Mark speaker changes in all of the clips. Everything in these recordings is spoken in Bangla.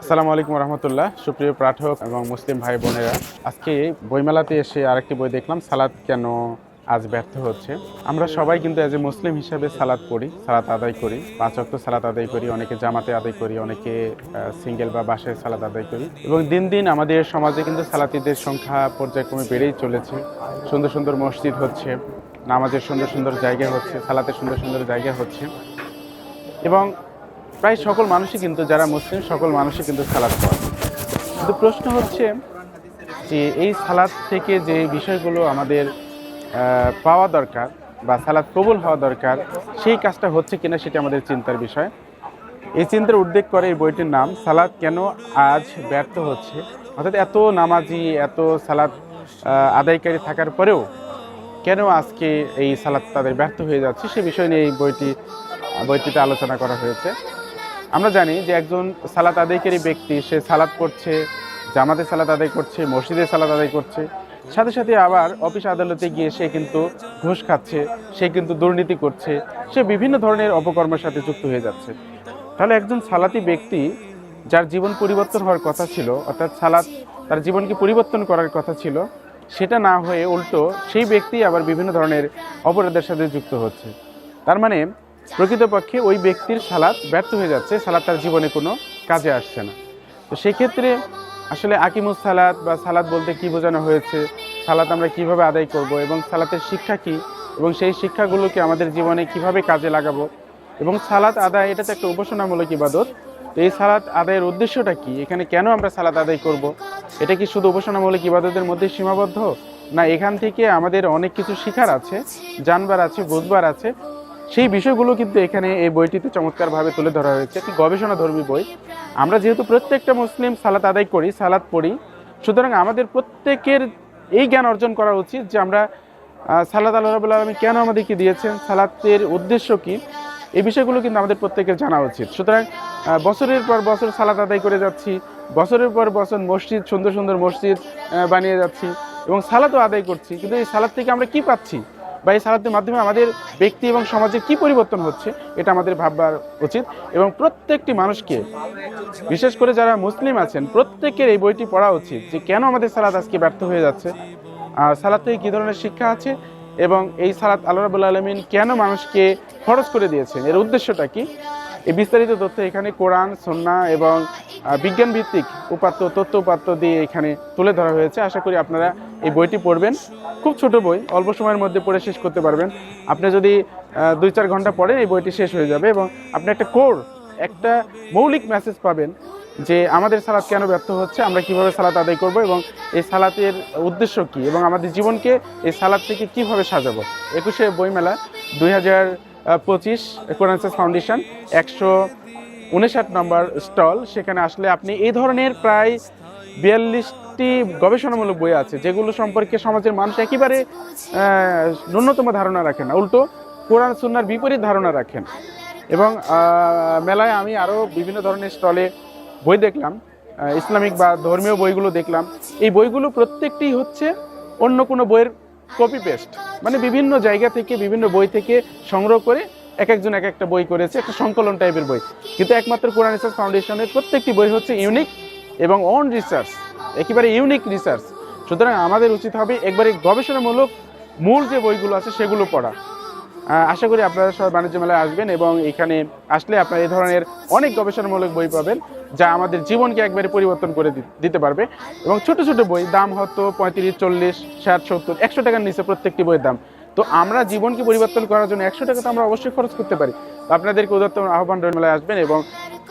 Speaker 1: আসসালামু আলাইকুম রহমতুল্লাহ। সুপ্রিয় পাঠক এবং মুসলিম ভাই বোনেরা, আজকে বইমেলাতে এসে আরেকটি বই দেখলাম সালাদ কেন আজ ব্যর্থ হচ্ছে। আমরা সবাই কিন্তু এজ এ মুসলিম হিসাবে সালাদ পড়ি, সালাত আদায় করি, পাঁচ অক্ট সালাত আদায় করি, অনেকে জামাতে আদায় করি, অনেকে সিঙ্গেল বা বাসায় সালাদ আদায় করি এবং দিন দিন আমাদের সমাজে কিন্তু সালাতিদের সংখ্যা পর্যায়ক্রমে বেড়েই চলেছে। সুন্দর সুন্দর মসজিদ হচ্ছে, নামাজের সুন্দর সুন্দর জায়গা হচ্ছে, সালাতের সুন্দর সুন্দর জায়গা হচ্ছে এবং প্রায় সকল মানুষই কিন্তু, যারা মুসলিম, সকল মানুষই কিন্তু সালাদ পড়ে কিন্তু প্রশ্ন হচ্ছে যে এই সালাদ থেকে যে বিষয়গুলো আমাদের পাওয়া দরকার বা সালাদ কবুল হওয়া দরকার, সেই কাজটা হচ্ছে কিনা সেটা আমাদের চিন্তার বিষয়। এই চিন্তার উদ্বেগ করে এই বইটির নাম সালাদ কেন আজ ব্যর্থ হচ্ছে? অর্থাৎ এত নামাজি, এত সালাদ আদায়কারী থাকার পরেও কেন আজকে এই সালাদ তাদের ব্যর্থ হয়ে যাচ্ছে, সে বিষয় নিয়ে এই বইটি, বইটিতে আলোচনা করা হয়েছে। আমরা জানি যে একজন সালাত আদায়কারী ব্যক্তি, সে সালাত করছে, জামাতে সালাত আদায় করছে, মসজিদে সালাত আদায় করছে। সাথে সাথে আবার অফিস আদালতে গিয়ে সে কিন্তু ঘুষ খাচ্ছে, সে কিন্তু দুর্নীতি করছে, সে বিভিন্ন ধরনের অপকর্মের সাথে যুক্ত হয়ে যাচ্ছে। তাহলে একজন সালাতি ব্যক্তি যার জীবন পরিবর্তন হওয়ার কথা ছিল, অর্থাৎ সালাত তার জীবনকে পরিবর্তন করার কথা ছিল, সেটা না হয়ে উল্টো সেই ব্যক্তি আবার বিভিন্ন ধরনের অপরাধের সাথে যুক্ত হচ্ছে। তার মানে প্রকৃতপক্ষে ওই ব্যক্তির সালাদ ব্যর্থ হয়ে যাচ্ছে সালাদ তার জীবনে কোনো কাজে আসছে না। তো সেক্ষেত্রে আসলে আকিমুস সালাদ বা সালাদ বলতে কি বোঝানো হয়েছে সালাদ আমরা কীভাবে আদায় করব এবং সালাতের শিক্ষা কি এবং সেই শিক্ষাগুলোকে আমাদের জীবনে কীভাবে কাজে লাগাবো এবং সালাত আদায়, এটা তো একটা উপাসনামূলক ইবাদত, তো এই সালাত আদায়ের উদ্দেশ্যটা কি? এখানে কেন আমরা সালাত আদায় করব? এটা কি শুধু উপাসনামূলক ইবাদতের মধ্যে সীমাবদ্ধ? না এখান থেকে আমাদের অনেক কিছু শিখার আছে, জানবার আছে, বুঝবার আছে সেই বিষয়গুলো কিন্তু এখানে এই বইটিতে চমৎকারভাবে তুলে ধরা হয়েছে। একটি গবেষণাধর্মী বই। আমরা যেহেতু প্রত্যেকটা মুসলিম সালাত আদায় করি, সালাত পড়ি, সুতরাং আমাদের প্রত্যেকের এই জ্ঞান অর্জন করা উচিত যে আমরা সালাদ আল্লাহ রাবুল আলমী কেন আমাদেরকে দিয়েছেন, সালাতের উদ্দেশ্য কি, এই বিষয়গুলো কিন্তু আমাদের প্রত্যেকের জানা উচিত। সুতরাং বছরের পর বছর সালাত আদায় করে যাচ্ছি, বছরের পর বছর মসজিদ, সুন্দর সুন্দর মসজিদ বানিয়ে যাচ্ছি এবং সালাতও আদায় করছি, কিন্তু এই সালাদ থেকে আমরা কি পাচ্ছি? বা এই সালাতের মাধ্যমে আমাদের ব্যক্তি এবং সমাজের কি পরিবর্তন হচ্ছে, এটা আমাদের ভাববার উচিত। এবং প্রত্যেকটি মানুষকে, বিশেষ করে যারা মুসলিম আছেন, প্রত্যেকের এই বইটি পড়া উচিত যে কেন আমাদের সালাদ আজকে ব্যর্থ হয়ে যাচ্ছে। আর সালাদ থেকে কী ধরনের শিক্ষা আছে এবং এই সালাত আল্লাহ রাবুল আলমিন কেন মানুষকে খরচ করে দিয়েছেন? এর উদ্দেশ্যটা কি? এই বিস্তারিত তথ্য এখানে কোরআন, সন্না এবং বিজ্ঞান ভিত্তিক উপাত্ত, তথ্য উপাত্ত দিয়ে এখানে তুলে ধরা হয়েছে। আশা করি আপনারা এই বইটি পড়বেন। খুব ছোট বই, অল্প সময়ের মধ্যে পড়ে শেষ করতে পারবেন। আপনি যদি দুই চার ঘণ্টা পরে এই বইটি শেষ হয়ে যাবে এবং আপনি একটা কোর, একটা মৌলিক মেসেজ পাবেন যে আমাদের সালাদ কেন ব্যর্থ হচ্ছে, আমরা কীভাবে সালাত আদায় করব এবং এই সালাতের উদ্দেশ্য কি এবং আমাদের জীবনকে এই সালাদ থেকে কীভাবে সাজাবো? একুশে বইমেলা দুই হাজার পঁচিশ কোরআনসাস ফাউন্ডেশন, একশো উনষাট নম্বর স্টল, সেখানে আসলে আপনি এই ধরনের প্রায় বিয়াল্লিশটি গবেষণামূলক বই আছে, যেগুলো সম্পর্কে সমাজের মানুষ একেবারে ন্যূনতম ধারণা রাখেন না। উল্টো, কোরআন সুন্নার বিপরীত ধারণা রাখেন। এবং মেলায় আমি আরও বিভিন্ন ধরনের স্টলে বই দেখলাম ইসলামিক বা ধর্মীয় বইগুলো দেখলাম। এই বইগুলো প্রত্যেকটি হচ্ছে অন্য কোনো বইয়ের কপি পেস্ট মানে বিভিন্ন জায়গা থেকে, বিভিন্ন বই থেকে সংগ্রহ করে এক একজন এক একটা বই করেছে, একটা সংকলন টাইপের বই। কিন্তু একমাত্র কোরআন রিসার্চ ফাউন্ডেশনের প্রত্যেকটি বই হচ্ছে ইউনিক এবং অন রিসার্চ একেবারে ইউনিক রিসার্চ সুতরাং আমাদের উচিত হবে একবারে গবেষণামূলক মূল যে বইগুলো আছে সেগুলো পড়া। আশা করি আপনারা সবাই বাণিজ্য মেলায় আসবেন এবং এখানে আসলে আপনারা এই ধরনের অনেক গবেষণামূলক বই পাবেন। যা আমাদের জীবনকে একবারে পরিবর্তন করে দিতে পারবে। এবং ছোট ছোট বই, দাম হয়তো পঁয়ত্রিশ, চল্লিশ, ষাট, সত্তর, একশো টাকার নিচে প্রত্যেকটি বইয়ের দাম। তো আমরা জীবনকে পরিবর্তন করার জন্য একশো টাকা তো আমরা অবশ্যই খরচ করতে পারি। আপনাদেরকে উদাত্ত আহ্বান রইল মেলায় আসবেন এবং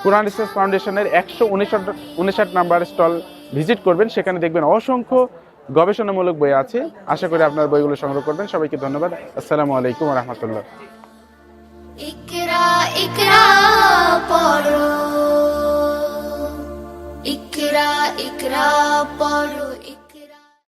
Speaker 1: কোরআন রিসার্চ ফাউন্ডেশনের একশো উনষাট উনষাট নাম্বার স্টল ভিজিট করবেন। সেখানে দেখবেন অসংখ্য গবেষণামূলক বই আছে। আশা করি আপনার বইগুলো সংগ্রহ করবেন। সবাইকে ধন্যবাদ। আসসালামু আলাইকুম রহমতুল্লাহ।